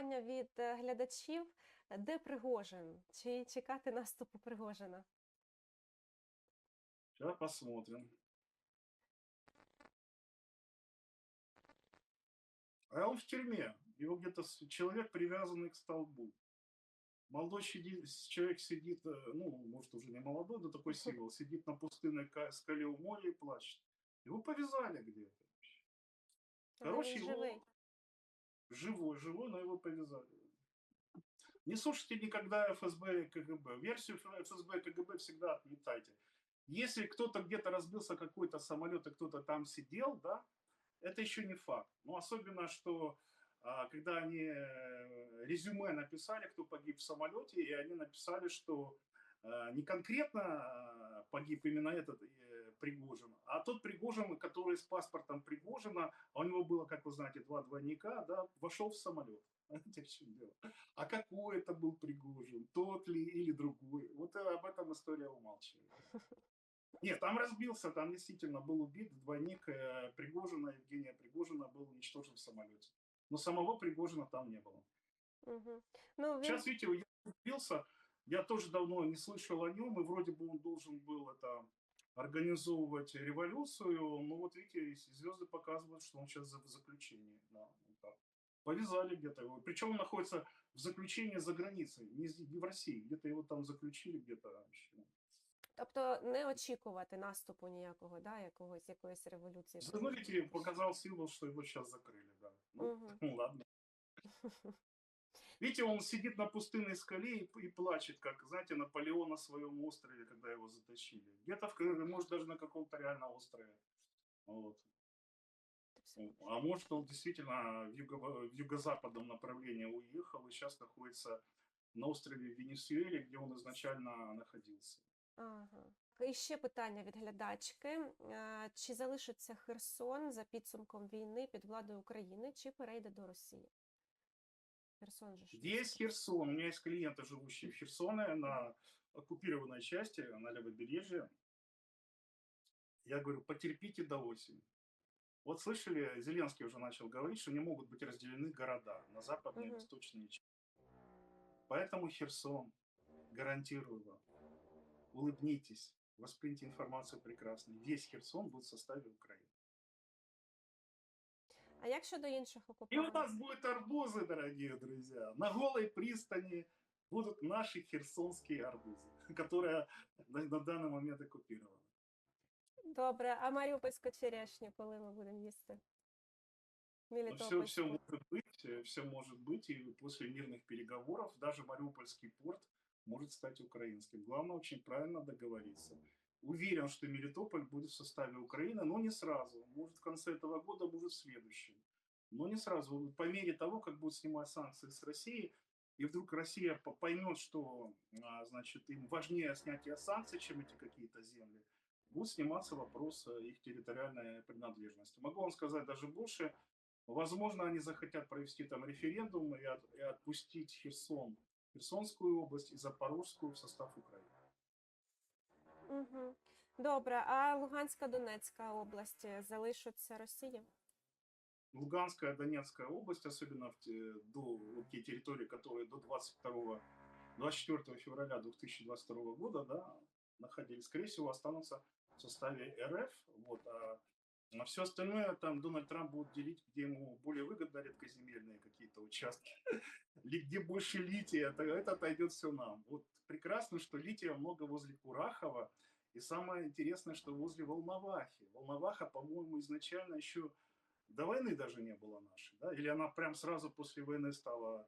питання від е, глядачів: де Пригожин? Чи чекати наступу Пригожина? Сейчас посмотрим. А он в тюрьме. Его где-то с- человек, привязанный к столбу. Молодой сидит, с- человек сидит, э, ну, может, уже не молодой, но такой символ, сидит на пустынной ка- скале у моря и плачет. Его повязали где-то. Але Короче, він его живий. живой, живой, но его повязали. Не слушайте никогда ФСБ и КГБ. Версию ФСБ и КГБ всегда отметайте. Если кто-то где-то разбился какой-то самолет и кто-то там сидел, да, это еще не факт. Но особенно, что а, когда они э, резюме написали, кто погиб в самолете, и они написали, что э, не конкретно э, погиб именно этот э, Пригожин, а тот Пригожин, который с паспортом Пригожина, а у него было, как вы знаете, два двойника, да, вошел в самолет. Понимаете, в чем дело? А какой это был Пригожин, тот ли или другой? Вот э, об этом история умалчивает. Нет, там разбился, там действительно был убит двойник э, Пригожина, Евгения Пригожина был уничтожен в самолете. Но самого Пригожина там не было. Угу. Ну, він... Сейчас, видите, я убился, я тоже давно не слышал о нем, и вроде бы он должен был это организовывать революцию, но вот видите, звезды показывают, что он сейчас в заключении. Да, вот так. Повязали где-то его. Причем он находится в заключении за границей, не, з- не в России. Где-то его там заключили где-то раньше. Тобто не очікувати наступу ніякого, да, якогось якоїсь революції. Ну, видите, показал символ, что его сейчас закрыли, да. Ну, Мгм. ну, ладно. Видите, он сидит на пустынной скале и, и плачет, как, знаете, Наполеон на своем острове, когда его затащили. Где-то, в, к- может, даже на каком-то реально острове. Вот. Ну, А может, он действительно в, юго- в юго-западном направлении уехал и сейчас находится на острове Венесуэле, где он изначально находился. Ага. І ще питання від глядачки: Е, чи залишиться Херсон за підсумком війни під владою України, чи перейде до Росії? Херсон же Здесь Херсон. У меня есть клиенты, живущие в Херсоне, на оккупированной части, на левобережье. Я говорю, потерпите до осени. Вот слышали, Зеленский уже начал говорить, что не могут быть разделены города на западные и Мгм. восточные части. Поэтому Херсон, гарантирую вам, улыбнитесь, воспримите информацию прекрасно. Весь Херсон будет в составе Украины. А як щодо інших И у окупантів? нас будут арбузы, дорогие друзья. На голой пристани будут наши херсонские арбузы, которые на, на данный момент оккупированы. Добре, а Маріупольську черешню, коли ми будемо їсти? Но все, Ну, все Мелітопольську. может быть, все может быть, и после мирных переговоров даже Мариупольский порт может стать украинским. Главное очень правильно договориться. Уверен, что Мелитополь будет в составе Украины, но не сразу. Может, в конце этого года, может, в следующем. Но не сразу. По мере того, как будут снимать санкции с России, и вдруг Россия по- поймет, что а, значит, им важнее снятие санкций, чем эти какие-то земли, будет сниматься вопрос их территориальной принадлежности. Могу вам сказать даже больше. Возможно, они захотят провести там референдум и, от- и отпустить Херсон, Херсонскую область и Запорожскую в состав Украины. Угу. Добре, а Луганська Донецька область е, залишаться Росії? Луганская, Донецкая область, особенно в те, до вот те территории, которые до 22 24 февраля 2022 года, да, находились, скорее всего, останутся в составе РФ. Вот, а все остальное там Дональд Трамп будет делить, где ему более выгодно редкоземельные какие-то участки, или где больше лития, то это отойдет все нам. Вот прекрасно, что лития много возле Курахова, и самое интересное, что возле Волновахи. Волноваха, по-моему, изначально еще до войны даже не была нашей, да? Или она прям сразу после войны стала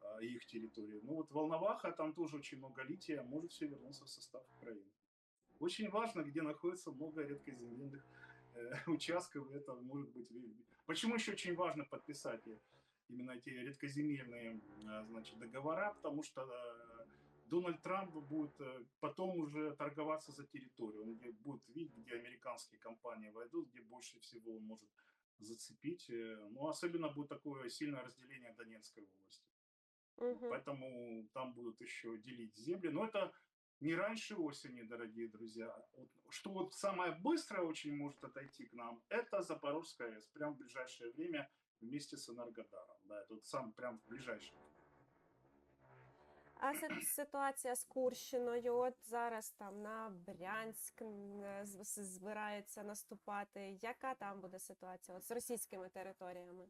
а, их территорией. Ну вот Волноваха, там тоже очень много лития, может все вернуться в состав Украины. Очень важно, где находится много редкоземельных э, участков, это может быть... Почему еще очень важно подписать э, именно эти редкоземельные э, значит, договора, потому что э, Дональд Трамп будет э, потом уже торговаться за территорию. Он будет видеть, где американские компании войдут, где больше всего он может зацепить. э, Ну, особенно будет такое сильное разделение Донецкой области. Угу. Поэтому там будут еще делить земли. Но это не раньше осени, дорогие друзья. Вот Что вот самое быстрое очень может отойти к нам, это Запорожская АЭС. Прямо в ближайшее время вместе с Энергодаром. Да, это вот сам прям ближайший. А си- ситуація з Курщиною, от зараз там на Брянськ м, е, з- з- збирається наступати. Яка там буде ситуація от з російськими територіями?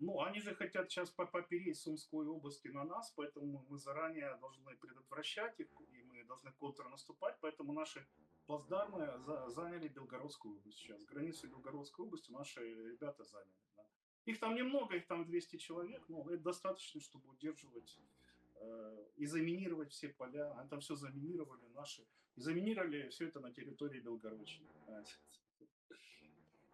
Ну, они же хотят сейчас по- попереть Сумской области на нас, поэтому мы заранее должны предотвращать их, и мы должны контрнаступать, поэтому наши плацдармы за- заняли Белгородскую область сейчас. Границу Белгородской области наши ребята заняли. да. Их там немного, их там 200 человек, но это достаточно, чтобы удерживать э, и заминировать все поля. Они там все заминировали наши. И заминировали все это на территории Белгородчины. понимаете.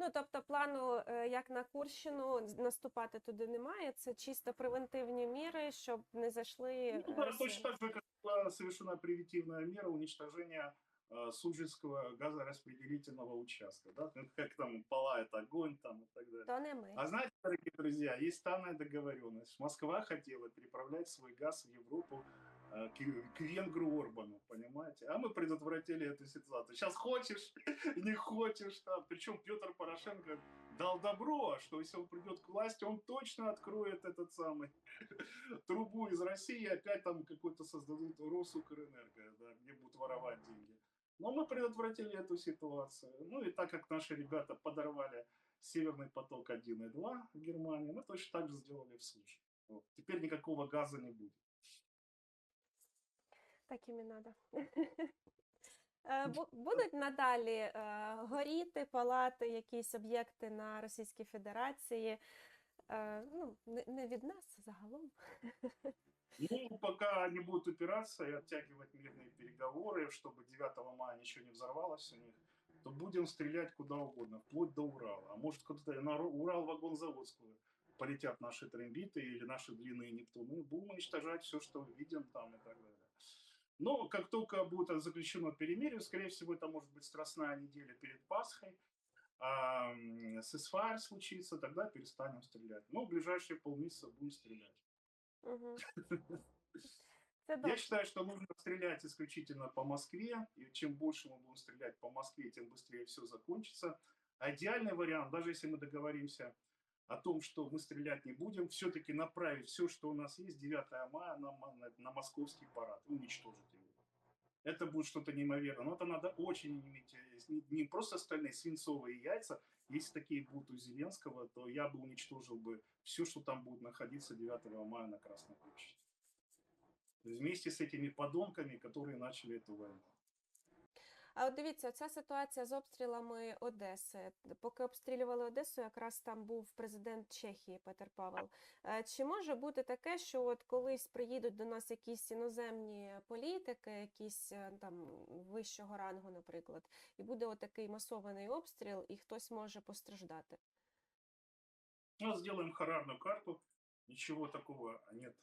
Ну тобто плану, е, як на Курщину, з- наступати туди немає. Це чисто превентивні міри, щоб не зайшли. Ну е, да, росіяни. точно так же, как была совершена превентивная мера уничтожения э, Суджинского газораспределительного участка, да, как, там палает огонь там и так далее. То не ми. А знаете, дорогие друзья, есть тайная договоренность. Москва хотела переправлять свой газ в Европу э, к, к венгру Орбану, понимаете? А мы предотвратили эту ситуацию. Сейчас хочешь, не хочешь, там. Причем Петр Порошенко дал добро, что если он придет к власти, он точно откроет этот самый трубу из России, и опять там какой-то создадут Росукрэнерго, да, где будут воровать деньги. Но мы предотвратили эту ситуацию. Ну и так как наши ребята подорвали Северный поток 1 и 2 в Германии, мы точно так же сделали в Случае. Вот. Теперь никакого газа не будет. Так їм і надо. Е, бу- Будуть надалі е, горіти, палати якісь об'єкти на Російській Федерації. Е, Ну, не- не від нас загалом. Ну, пока они будут упираться и оттягивать мирные переговоры, чтобы 9 мая ничего не взорвалось у них, то будем стрелять куда угодно, вплоть до Урала. А может, куда-то на Ру- Урал-вагонзаводскую полетят наши трембиты или наши длинные Нептуны. Будем уничтожать все, что видим там и так далее. Но как только будет заключено перемирие, скорее всего, это может быть страстная неделя перед Пасхой, а, сесфайр случится, тогда перестанем стрелять. Но в ближайшие полмесяца будем стрелять. Угу. Я добре. считаю, что нужно стрелять исключительно по Москве, и чем больше мы будем стрелять по Москве, тем быстрее все закончится. А идеальный вариант, даже если мы договоримся о том, что мы стрелять не будем, все-таки направить все, что у нас есть, 9 мая на, на- на московский парад, уничтожить его. Это будет что-то неимоверное. Но это надо очень иметь э, не, просто стальные свинцовые яйца. Если такие будут у Зеленского, то я бы уничтожил бы все, что там будет находиться 9 мая на Красной площади вместе с этими подонками, которые начали эту войну. А от дивіться, ця ситуація з обстрілами Одеси. Поки обстрілювали Одесу, якраз там був президент Чехії Петер Павел. Е, Чи може бути таке, що от колись приїдуть до нас якісь іноземні політики, якісь е, там вищого рангу, наприклад, і буде отакий масований обстріл, і хтось може постраждати? Ну, сделаем харарную карту. Ничего такого нет.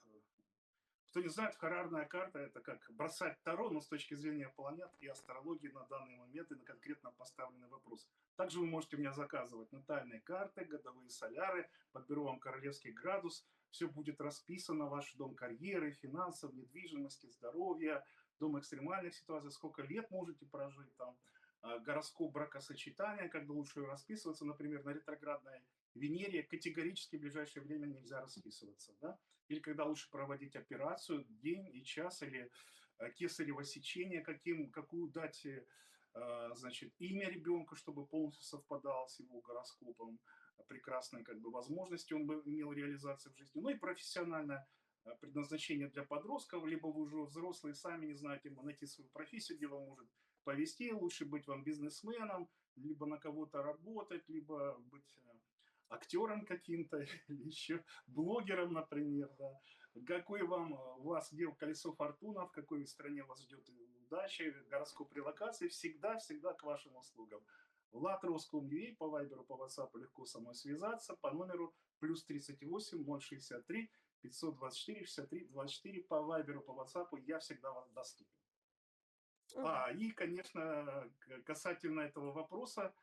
Кто не знает, харарная карта – это как бросать таро, но с точки зрения планет и астрологии на данный момент и на конкретно поставленный вопрос. Также вы можете у меня заказывать натальные карты, годовые соляры, подберу вам королевский градус. Все будет расписано, ваш дом карьеры, финансов, недвижимости, здоровья, дом экстремальных ситуаций, сколько лет можете прожить там, гороскоп бракосочетания, когда лучше расписываться, например, на ретроградной Венере категорически в ближайшее время нельзя расписываться, да? Или когда лучше проводить операцию, день и час, или э, кесарево сечение, каким, какую дать, э, значит, имя ребенка, чтобы полностью совпадало с его гороскопом, прекрасные как бы возможности он бы имел реализацию в жизни, ну и профессиональное предназначение для подростков, либо вы уже взрослые сами не знаете, найти свою профессию, где вам может повести, лучше быть вам бизнесменом, либо на кого-то работать, либо быть э, актером каким-то, или еще блогером, например, да. Какой вам, э, вас, где колесо фортуна, в какой стране вас ждет удача, гороскоп релокации, всегда-всегда к вашим услугам. Влад Роском.ua по Вайберу, по WhatsApp легко со мной связаться по номеру плюс 38 063 524 63 24 по Вайберу, по WhatsApp я всегда вам доступен. Мгм. А, и, конечно, к- касательно этого вопроса,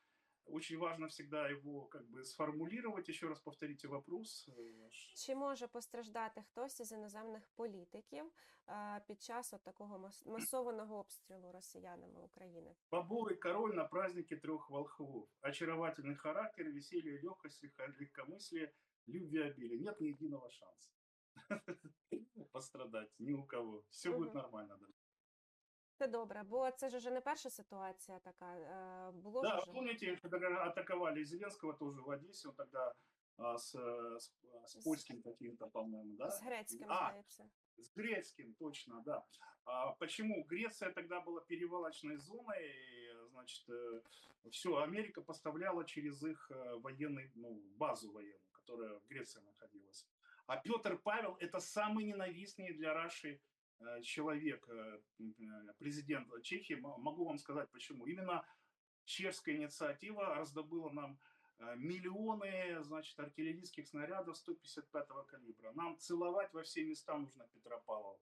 очень важно всегда его как бы сформулировать. Еще раз повторите вопрос. э, ваш. Чи може постраждати хтось із іноземних політиків е, під час от такого мас- масованого обстрілу росіянами України? Бобовый король на празднике трех волхвов. Очаровательный характер, веселье, легкость, легко- легкомыслие, любвеобилие, нет ни единого шанса пострадать ни у кого. Все будет Мгм. нормально. Да, Це добре, бо це ж уже не перша ситуація така. Було да уже. помните, когда атаковали Зеленского тоже в Одессе, он тогда а, с, э, с, с С- польским каким-то, по-моему, да? З грецьким, А, здається. С грецким, точно, да. А почему? Греция тогда была перевалочной зоной, и, значит, все, Америка поставляла через их э, военный, ну, базу военную, которая в Греции находилась. А Петр Павел – это самый ненавистный для Раши э, человек, э, э, президент Чехии. Могу вам сказать, почему. Именно чешская инициатива раздобыла нам э, миллионы, значит, артиллерийских снарядов 155-го калибра. Нам целовать во все места нужно Петра Павла.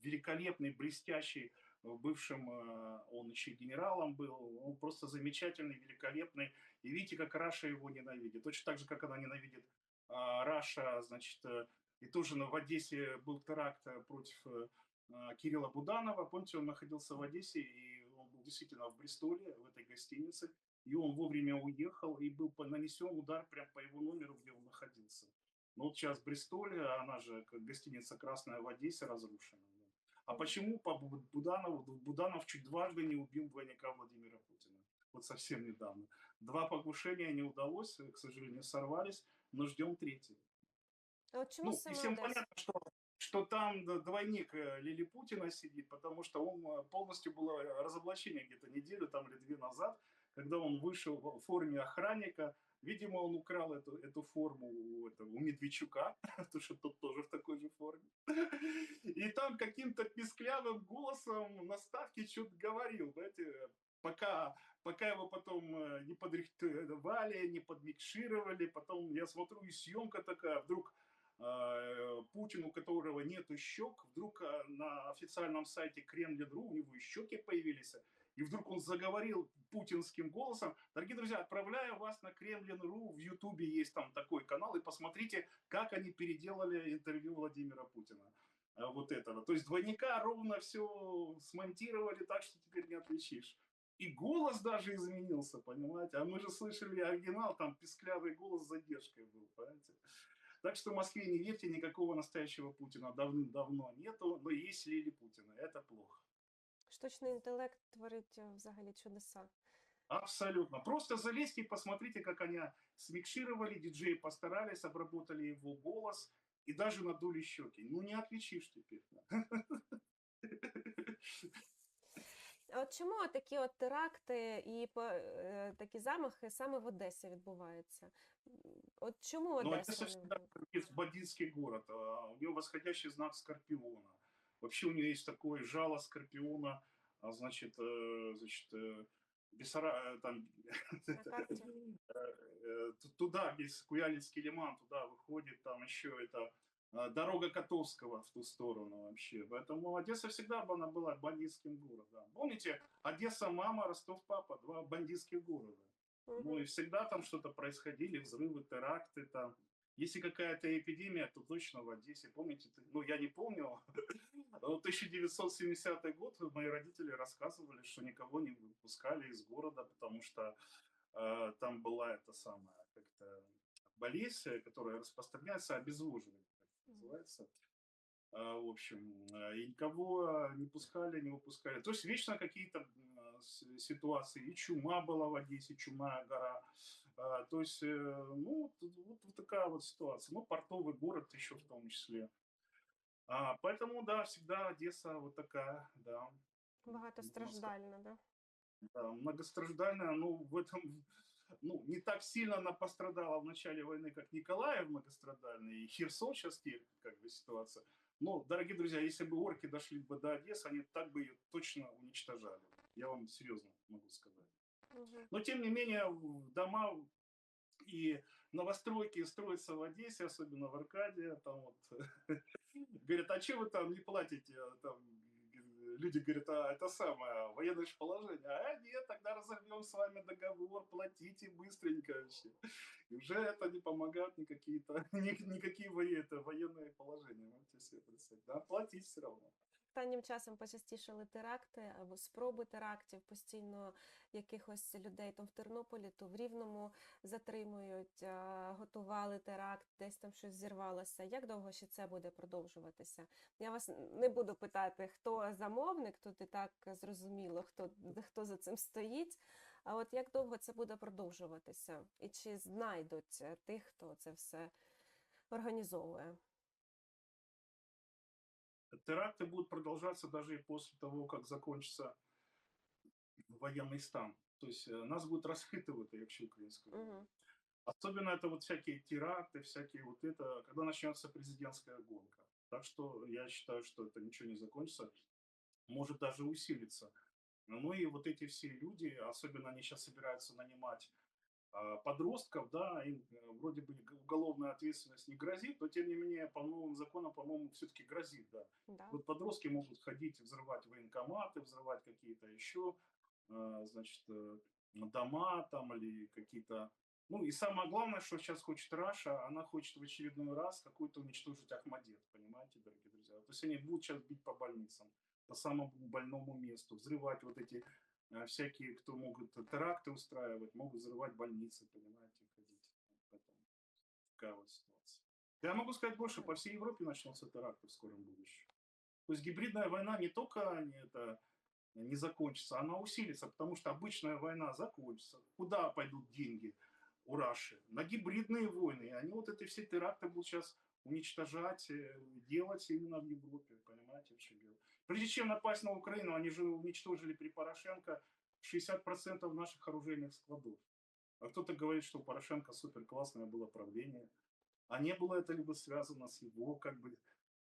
Великолепный, блестящий, э, он еще генералом был, он просто замечательный, великолепный. И видите, как Раша его ненавидит. Точно так же, как она ненавидит а, Раша, значит, э, и тоже в Одессе был теракт э, против э, а, Кирилла Буданова. Помните, он находился в Одессе, и он был действительно в Бристоле, в этой гостинице. И он вовремя уехал, и был нанесен удар прямо по его номеру, где он находился. Ну вот сейчас Бристоле, она же гостиница «Красная» в Одессе разрушена. А почему по Бу- Буданову, Буданов чуть дважды не убил двойника Владимира Путина? Вот совсем недавно. Два покушения не удалось, к сожалению, сорвались, но ждем третьего. А От чому Ну, и всем понятно, что, что там двойник э, Лили Путина сидит, потому что он э, полностью было разоблачение где-то неделю там или две назад, когда он вышел в форме охранника. Видимо, он украл эту, эту форму у, этого, у Медведчука, потому что тот тоже в такой же форме. И там каким-то писклявым голосом на ставке что-то говорил, знаете, пока, пока его потом э, не подрихтовали, не подмикшировали, потом я смотрю, и съемка такая, вдруг э, Путин, у которого нету щек, вдруг э, на официальном сайте Кремль.ру у него щеки появились, и вдруг он заговорил путинским голосом. Дорогие друзья, отправляю вас на Кремлин.ру, в Ютубе есть там такой канал, и посмотрите, как они переделали интервью Владимира Путина. э, Вот этого. То есть двойника ровно все смонтировали так, что теперь не отличишь. И голос даже изменился, понимаете? А мы же слышали оригинал, там писклявый голос с задержкой был, понимаете? Так что в Москве не верьте, никакого настоящего Путина давным-давно нету, но есть Лили Путина, это плохо. Штучний інтелект творить е, взагалі чудеса. Абсолютно. Просто залезьте и посмотрите, как они смикшировали, диджеи постарались, обработали его голос и даже надули щеки. Ну, не отличишь теперь. да. А От чому такі от теракти і по- е, такі замахи саме в Одесі відбуваються? М, От чому Но Одеса? это не всегда вибрали? есть бандитский город. а, У него восходящий знак Скорпиона. Вообще у него есть такое жало Скорпиона, а, значит, э, значит, э, Бессара, э, там, На карте. э, э, т- туда, без Куяльский лиман, туда выходит, там еще это э, дорога Котовского в ту сторону вообще. Поэтому Одесса всегда она была бандитским городом. Помните, Одесса мама, Ростов папа, два бандитских города. Ну Мгм. и всегда там что-то происходили, взрывы, теракты там. Если какая-то эпидемия, то точно в Одессе. Помните, ну я не помню, но 1970 год мои родители рассказывали, что никого не выпускали из города, потому что э, там была эта самая как-то болезнь, э, которая распространяется, обезвоживание, как это Мгм. Называется. А, В общем, э, и никого не пускали, не выпускали. То есть вечно какие-то с- ситуации. И чума была в Одессе, чума гора. А, То есть, э, ну, вот, вот такая вот ситуация. Ну, портовый город еще в том числе. А, Поэтому, да, всегда Одесса вот такая, да. Багатостраждальна, да? Да, многостраждальная, ну, в этом, ну, не так сильно она пострадала в начале войны, как Николаев многострадальный, и Херсон сейчас как бы, ситуация. Но, дорогие друзья, если бы орки дошли бы до Одессы, они так бы ее точно уничтожали. Я вам серьезно могу сказать. Но, тем не менее, дома и новостройки строятся в Одессе, особенно в Аркадии. Там вот говорят, а что вы там не платите? А Там, люди говорят, а это самое, военное же положение. А нет, тогда разорвем с вами договор, платите быстренько вообще. И уже это не ни- никакие воe- это военные положения. Можете себе представить. Да, платить все равно. Останнім часом почастішали теракти або спроби терактів, постійно якихось людей там в Тернополі, то в Рівному затримують, готували теракт, десь там щось зірвалося. Як довго ще це буде продовжуватися? Я вас не буду питати, хто замовник, тут і так зрозуміло, хто, хто за цим стоїть. А от як довго це буде продовжуватися? І чи знайдуть е, тих, хто це все організовує? Теракты будут продолжаться даже и после того, как закончится военный стан. То есть э, нас будут расхитывать, якщо українською. Угу. Особенно это вот всякие теракты, всякие вот это, когда начнется президентская гонка. Так что я считаю, что это ничего не закончится, может даже усилиться. Ну и вот эти все люди, особенно они сейчас собираются нанимать подростков, да, им э, вроде бы уголовная ответственность не грозит, но тем не менее по новым законам, по-моему, все-таки грозит, да. Да. Вот подростки могут ходить, взрывать военкоматы, взрывать какие-то еще, э, значит, э, дома там или какие-то... Ну и самое главное, что сейчас хочет Раша, она хочет в очередной раз какой-то уничтожить Ахмадет, понимаете, дорогие друзья? То есть они будут сейчас бить по больницам, по самому больному месту, взрывать вот эти всякие, кто могут теракты устраивать, могут взрывать больницы, понимаете, ходить. Поэтому такая ситуация. Я могу сказать больше, по всей Европе начнутся теракты в скором будущем. То есть гибридная война не только не, это, не закончится, она усилится, потому что обычная война закончится. Куда пойдут деньги у Раши? На гибридные войны. И они вот эти все теракты будут сейчас уничтожать, э, делать именно в Европе, понимаете, в чем дело. Прежде чем напасть на Украину, они же уничтожили при Порошенко 60% наших оружейных складов. А кто-то говорит, что у Порошенко супер классное было правление. А не было это либо связано с его как бы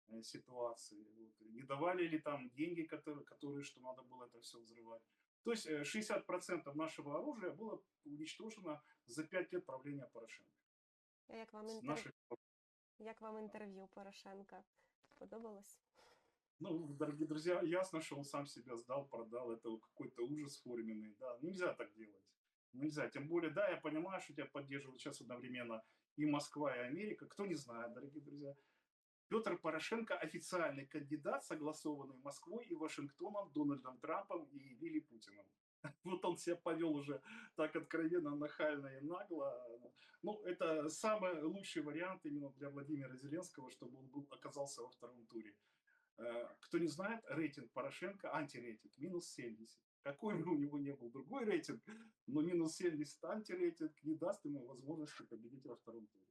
э, ситуацией. Вот. Не давали ли там деньги, которые, которые, что надо было это все взрывать. То есть э, 60% нашего оружия было уничтожено за 5 лет правления Порошенко. Як вам інтер... наших як вам інтерв'ю Порошенка? Сподобалось? Ну, дорогие друзья, ясно, что он сам себя сдал, продал. Это какой-то ужас форменный. Да, нельзя так делать. Нельзя. Тем более, да, я понимаю, что тебя поддерживают сейчас одновременно и Москва, и Америка. Кто не знает, дорогие друзья. Петр Порошенко официальный кандидат, согласованный Москвой и Вашингтоном, Дональдом Трампом и Вилли Путиным. Вот он себя повел уже так откровенно, нахально и нагло. Ну, это самый лучший вариант именно для Владимира Зеленского, чтобы он был, оказался во втором туре. Э, Кто не знает, рейтинг Порошенко, антирейтинг, минус 70. Какой бы у него не был другой рейтинг, но минус 70 антирейтинг не даст ему возможности победить во втором туре.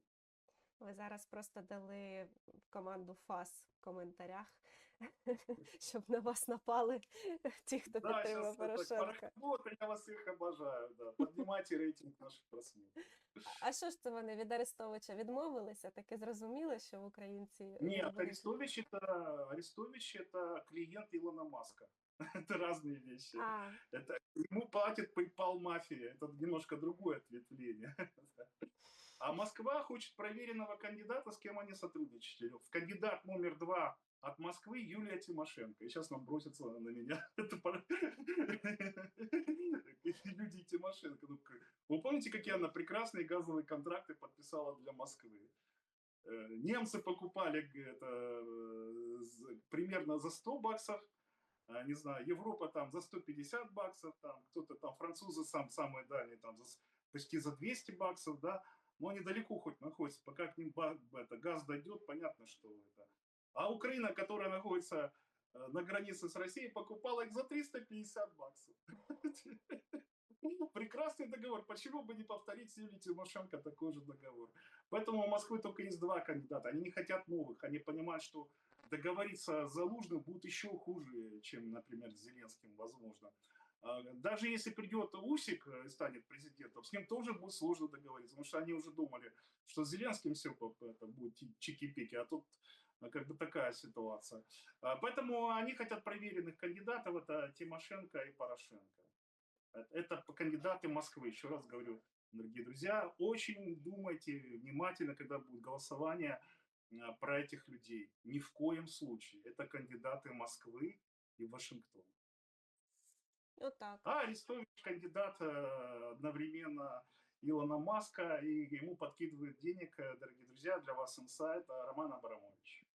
Ви зараз просто дали команду ФАС в коментарях, щоб на вас напали ті, хто Да, підтримує сейчас это, Порошенка. вот, я вас всех обожаю, да. Поднимайте рейтинг наших просмотров. А що ж це вони від Арестовича відмовилися? Таки зрозуміли, що українці Нет, будуть- Арестович это, Арестович это клиент Илона Маска. Это разные вещи. А, Это ему платит PayPal мафия. Это немножко другое ответвление. А Москва хочет проверенного кандидата, с кем они сотрудничали. Кандидат номер два от Москвы Юлия Тимошенко. И сейчас нам бросится на меня. Люди Тимошенко. Ну, Вы помните, какие она прекрасные газовые контракты подписала для Москвы? Э, Немцы покупали это, э, примерно за 100 баксов, а, не знаю, Европа там за 150 баксов, там кто-то там, французы сам, самые дальние там за, почти за 200 баксов, да, но они далеко хоть находятся, пока к ним это, газ дойдет, понятно, что это. А Украина, которая находится э, на границе с Россией, покупала их за 350 баксов. Прекрасный договор. Почему бы не повторить с Юлией Тимошенко такой же договор? Поэтому у Москвы только есть два кандидата. Они не хотят новых. Они понимают, что договориться с Залужным будет еще хуже, чем, например, с Зеленским, возможно. А, Даже если придет Усик э, и станет президентом, с ним тоже будет сложно договориться, потому что они уже думали, что с Зеленским все будет чики-пики, а тут как бы такая ситуация. А, Поэтому они хотят проверенных кандидатов, это Тимошенко и Порошенко. Э, Это кандидаты Москвы, еще раз говорю, дорогие друзья, очень думайте внимательно, когда будет голосование а, про этих людей. Ни в коем случае. Это кандидаты Москвы и Вашингтона. отак. А Арестович кандидат э, одновременно Илона Маска, и ему подкидывает денег, э, дорогие друзья, для вас инсайт, э, Роман Абрамович.